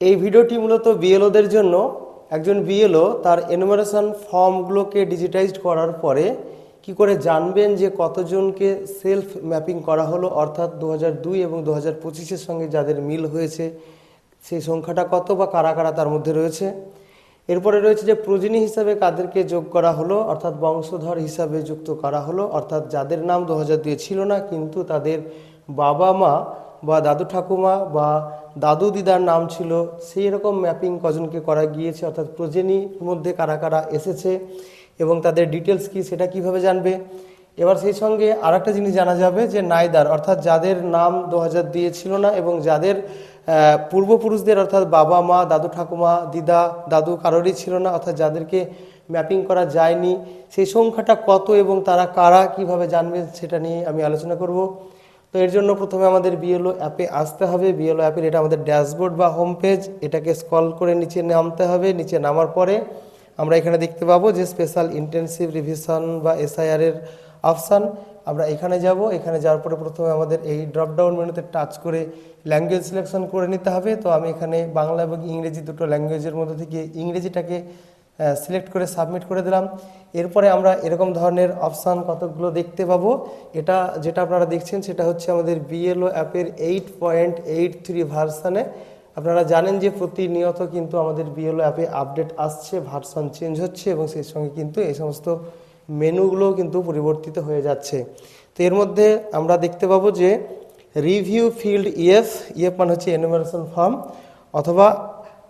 এই ভিডিওটি মূলত বিএলওদের জন্য। একজন বিএলও তার এনুমারেশন ফর্মগুলোকে ডিজিটাইজড করার পরে কি করে জানবেন যে কতজনকে সেলফ ম্যাপিং করা হলো, অর্থাৎ দু এবং দু হাজার সঙ্গে যাদের মিল হয়েছে, সেই সংখ্যাটা কত বা কারা কারা তার মধ্যে রয়েছে। এরপরে রয়েছে যে প্রজনী হিসাবে কাদেরকে যোগ করা হলো, অর্থাৎ বংশধর হিসাবে যুক্ত করা হলো, অর্থাৎ যাদের নাম দু হাজার ছিল না, কিন্তু তাদের বাবা মা বা দাদু ঠাকুমা বা দাদু দিদার নাম ছিল, সেই রকম ম্যাপিং কজনকে করা গিয়েছে, অর্থাৎ প্রজনীর মধ্যে কারা কারা এসেছে এবং তাদের ডিটেলস কি সেটা কীভাবে জানবে? এবার সেই সঙ্গে আর একটা জিনিস জানা যাবে যে নাইদার, অর্থাৎ যাদের নাম দু হাজার দিয়ে ছিল না এবং যাদের পূর্বপুরুষদের, অর্থাৎ বাবা মা, দাদু ঠাকুমা, দিদা, দাদু কারোরই ছিল না, অর্থাৎ যাদেরকে ম্যাপিং করা যায়নি, সেই সংখ্যাটা কত এবং তারা কারা, কীভাবে জানবে সেটা নিয়ে আমি আলোচনা করব। তো এর জন্য প্রথমে আমাদের বিএলও অ্যাপে আসতে হবে। বিএলও অ্যাপের এটা আমাদের ড্যাশবোর্ড বা হোম পেজ এটাকে স্ক্রল করে নিচে নামতে হবে। নিচে নামার পরে আমরা এখানে দেখতে পাবো যে স্পেশাল ইন্টেনসিভ রিভিশন বা এসআইআর এর অপশান আমরা এখানে যাব। এখানে যাওয়ার পরে প্রথমে আমাদের এই ড্রপডাউন মেনুতে টাচ করে ল্যাঙ্গুয়েজ সিলেকশন করে নিতে হবে। তো আমি এখানে বাংলা এবং ইংরেজি দুটো ল্যাঙ্গুয়েজের মধ্যে থেকে ইংরেজিটাকে সিলেক্ট করে সাবমিট করে দিলাম। এরপরে আমরা এরকম ধরনের অপশান কতগুলো দেখতে পাবো? এটা যেটা আপনারা দেখছেন সেটা হচ্ছে আমাদের বিএলও অ্যাপের এইট পয়েন্ট এইট থ্রি ভার্সানে আপনারা জানেন যে প্রতিনিয়ত কিন্তু আমাদের বিএলও অ্যাপে আপডেট আসছে ভার্সন চেঞ্জ হচ্ছে এবং সেই সঙ্গে কিন্তু এই সমস্ত মেনুগুলো কিন্তু পরিবর্তিত হয়ে যাচ্ছে। তো এর মধ্যে আমরা দেখতে পাবো যে রিভিউ ফিল্ড ইএফ ইএফ মানে হচ্ছে এনুমারেশন ফর্ম অথবা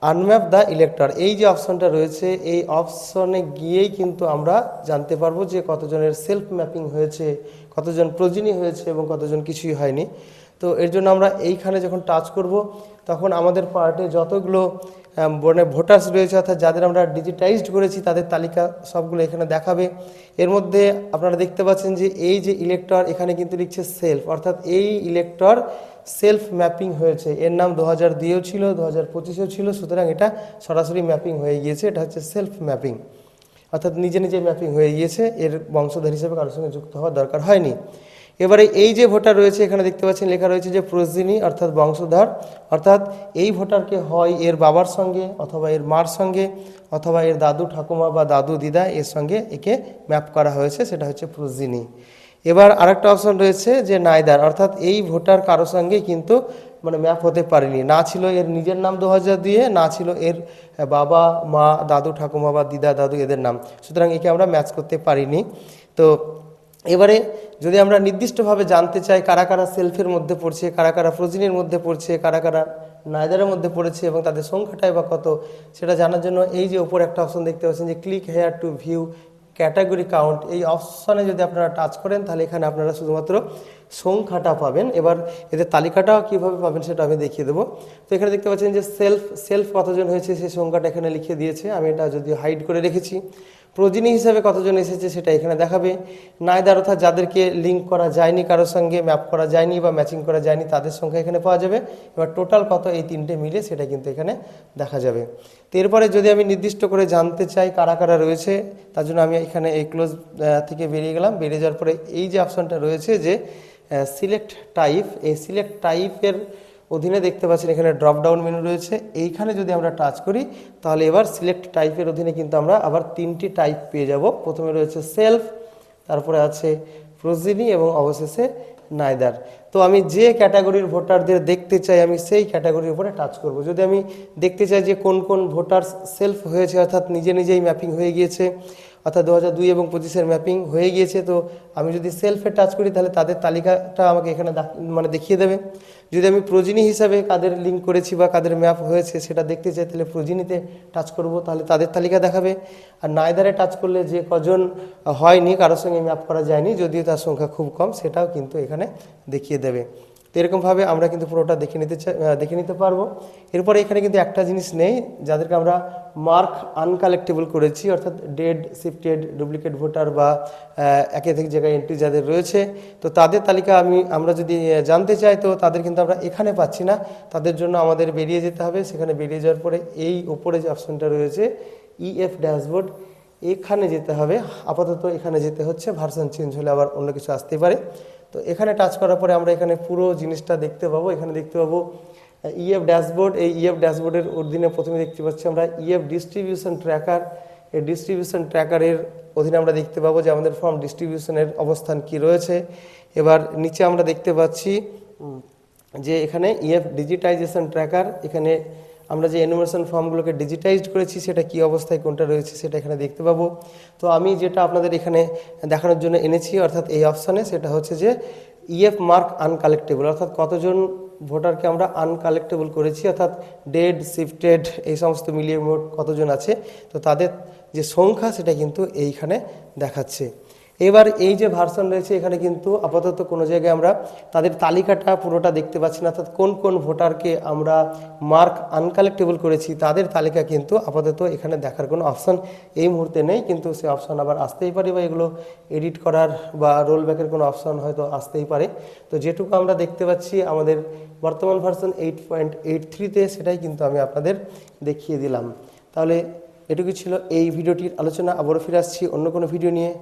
আনম্যাপ দ্য ইলেক্টর এই যে অপশনটা রয়েছে, এই অপশনে গিয়েই কিন্তু আমরা জানতে পারব যে কতজনের সেলফ ম্যাপিং হয়েছে, কতজন প্রয়োজনীয় হয়েছে এবং কতজন কিছুই হয়নি। তো এর জন্য আমরা এইখানে যখন টাচ করব, তখন আমাদের পার্টে যতগুলো মানে ভোটার্স রয়েছে, অর্থাৎ যাদের আমরা ডিজিটাইজড করেছি, তাদের তালিকা সবগুলো এখানে দেখাবে। এর মধ্যে আপনারা দেখতে পাচ্ছেন যে এই যে ইলেক্টর এখানে কিন্তু লিখছে সেলফ অর্থাৎ এই ইলেক্টর সেলফ ম্যাপিং হয়েছে। এর নাম দু হাজার দিয়েও ছিল দু হাজার পঁচিশেও ছিল, সুতরাং এটা সরাসরি ম্যাপিং হয়ে গিয়েছে, এটা হচ্ছে সেলফ ম্যাপিং অর্থাৎ নিজে নিজে ম্যাপিং হয়ে গিয়েছে, এর বংশধর হিসেবে কারোর সঙ্গে যুক্ত হওয়ার দরকার হয়নি। এবারে এই যে ভোটার রয়েছে, এখানে দেখতে পাচ্ছেন লেখা রয়েছে যে প্রজিনী, অর্থাৎ বংশধর। অর্থাৎ এই ভোটারকে হয় এর বাবার সঙ্গে, অথবা এর মার সঙ্গে, অথবা এর দাদু ঠাকুমা বা দাদু দিদা এর সঙ্গে একে ম্যাপ করা হয়েছে, সেটা হচ্ছে প্রজিনী। এবার আরেকটা অপশন রয়েছে যে নাইদার, অর্থাৎ এই ভোটার কারও সঙ্গে কিন্তু মানে ম্যাপ হতে পারেনি। না ছিল এর নিজের নাম দু হাজার দিয়ে না ছিল এর বাবা, মা, দাদু, ঠাকুমা বা দিদা, দাদু এদের নাম। সুতরাং একে আমরা ম্যাচ করতে পারিনি। তো এবারে যদি আমরা নির্দিষ্টভাবে জানতে চাই কারা কারা সেলফের মধ্যে পড়ছে, কারা কারা প্রোজিনের মধ্যে পড়ছে, কারা কারা নাইদারের মধ্যে পড়েছে এবং তাদের সংখ্যাটাই বা কত, সেটা জানার জন্য এই যে ওপর একটা অপশন দেখতে পাচ্ছেন যে click here to view category count এই অপশানে যদি আপনারা টাচ করেন, তাহলে এখানে আপনারা শুধুমাত্র সংখ্যাটা পাবেন। এবার এদের তালিকাটা কীভাবে পাবেন সেটা আমি দেখিয়ে দেবো। তো এখানে দেখতে পাচ্ছেন যে সেলফ সেলফ কতজন হয়েছে, সেই সংখ্যাটা এখানে লিখে দিয়েছে। আমি এটা যদি হাইড করে রেখেছি। প্রজিনী হিসাবে কতজন এসেছে সেটা এখানে দেখাবে। নাইদার অর্থাৎ যাদেরকে লিঙ্ক করা যায়নি, কারোর সঙ্গে ম্যাপ করা যায়নি বা ম্যাচিং করা যায়নি, তাদের সংখ্যা এখানে পাওয়া যাবে। এবার টোটাল কত এই তিনটে মিলে সেটা কিন্তু এখানে দেখা যাবে। তো এরপরে যদি আমি নির্দিষ্ট করে জানতে চাই কারা কারা রয়েছে, তার জন্য আমি এখানে এই ক্লোজ থেকে বেরিয়ে গেলাম। বেরিয়ে যাওয়ার পরে এই যে অপশনটা রয়েছে যে সিলেক্ট টাইপ এই সিলেক্ট টাইপের অধীনে দেখতে পাচ্ছেন এখানে ড্রপ ডাউন মেনু রয়েছে। এইখানে যদি আমরা টাচ করি, তাহলে এবার সিলেক্ট টাইপের অধীনে কিন্তু আমরা আবার তিনটি টাইপ পেয়ে যাব। প্রথমে রয়েছে সেলফ তারপরে আছে প্রোজিনি এবং অবশেষে নাইদার তো আমি যে ক্যাটাগরির ভোটারদের দেখতে চাই, আমি সেই ক্যাটাগরির উপরে টাচ করব। যদি আমি দেখতে চাই যে কোন কোন ভোটার সেলফ হয়েছে, অর্থাৎ নিজে নিজেই ম্যাপিং হয়ে গিয়েছে অর্থাৎ দু হাজার দুই এবং পঁচিশের ম্যাপিং হয়ে গিয়েছে, তো আমি যদি সেলফে টাচ করি, তাহলে তাদের তালিকাটা আমাকে এখানে মানে দেখিয়ে দেবে। যদি আমি প্রজিনী হিসাবে কাদের লিঙ্ক করেছি বা কাদের ম্যাপ হয়েছে সেটা দেখতে চাই, তাহলে প্রজিনীতে টাচ করব, তাহলে তাদের তালিকা দেখাবে। আর নাইদারে টাচ করলে যে কজন হয়নি, কারোর সঙ্গে ম্যাপ করা যায়নি, যদিও তার সংখ্যা খুব কম, সেটাও কিন্তু এখানে দেখিয়ে দেবে। তো এরকমভাবে আমরা কিন্তু পুরোটা দেখে নিতে দেখে নিতে পারব। এরপরে এখানে কিন্তু একটা জিনিস নেই যাদেরকে আমরা মার্ক আনকালেক্টেবল করেছি অর্থাৎ ডেড শিফটেড ডুপ্লিকেট ভোটার বা আহ, একাধিক জায়গায় এন্ট্রি যাদের রয়েছে তো তাদের তালিকা আমি আমরা যদি জানতে চাই তো তাদের কিন্তু আমরা এখানে পাচ্ছি না। তাদের জন্য আমাদের বেরিয়ে যেতে হবে। সেখানে বেরিয়ে যাওয়ার পরে এই উপরে যে অপশনটা রয়েছে ইএফ ড্যাশবোর্ড এখানে যেতে হবে। আপাতত এখানে যেতে হচ্ছে ভার্সন চেঞ্জ হলে আবার অন্য কিছু আসতে পারে। তো এখানে টাচ করার পরে আমরা এখানে পুরো জিনিসটা দেখতে পাবো। এখানে দেখতে পাবো ইএফ ড্যাশবোর্ড এই ইএফ ড্যাশবোর্ডের অধীনে প্রথমে দেখতে পাচ্ছি আমরা ইএফ ডিস্ট্রিবিউশন ট্র্যাকার এই ডিস্ট্রিবিউশন ট্র্যাকারের অধীনে আমরা দেখতে পাবো যে আমাদের ফর্ম ডিস্ট্রিবিউশনের অবস্থান কি রয়েছে। এবার নিচে আমরা দেখতে পাচ্ছি যে এখানে ইএফ ডিজিটাইজেশন ট্র্যাকার এখানে আমরা যে এনুমেশন ফর্মগুলোকে ডিজিটাইজড করেছি, সেটা কি অবস্থায়, কোনটা রয়েছে, সেটা এখানে দেখতে পাবো। তো আমি যেটা আপনাদের এখানে দেখানোর জন্য এনেছি, অর্থাৎ এই অপশানে সেটা হচ্ছে যে ইএফ মার্ক আনকালেক্টেবল অর্থাৎ কতজন ভোটারকে আমরা আনকালেক্টেবল করেছি, অর্থাৎ ডেড শিফটেড এই সমস্ত মিলিয়ে মোট কতজন আছে, তো তাদের যে সংখ্যা, সেটা কিন্তু এইখানে দেখাচ্ছে। এবার এই যে ভার্সন রয়েছে, এখানে কিন্তু আপাতত কোনো জায়গায় আমরা তাদের তালিকাটা পুরোটা দেখতে পাচ্ছি না। অর্থাৎ কোন কোন ভোটারকে আমরা মার্ক আনকালেক্টেবল করেছি, তাদের তালিকা কিন্তু আপাতত এখানে দেখার কোনো অপশান এই মুহূর্তে নেই। কিন্তু সে অপশান আবার আসতেই পারে বা এগুলো এডিট করার বা রোল ব্যাকের কোনো অপশান হয়তো আসতেই পারে। তো যেটুকু আমরা দেখতে পাচ্ছি, আমাদের বর্তমান ভার্সন এইট পয়েন্ট এইট থ্রিতে সেটাই কিন্তু আমি আপনাদের দেখিয়ে দিলাম। তাহলে এটুকু ছিল এই ভিডিওটির আলোচনা। আবারও ফিরে আসছি অন্য কোনো ভিডিও নিয়ে।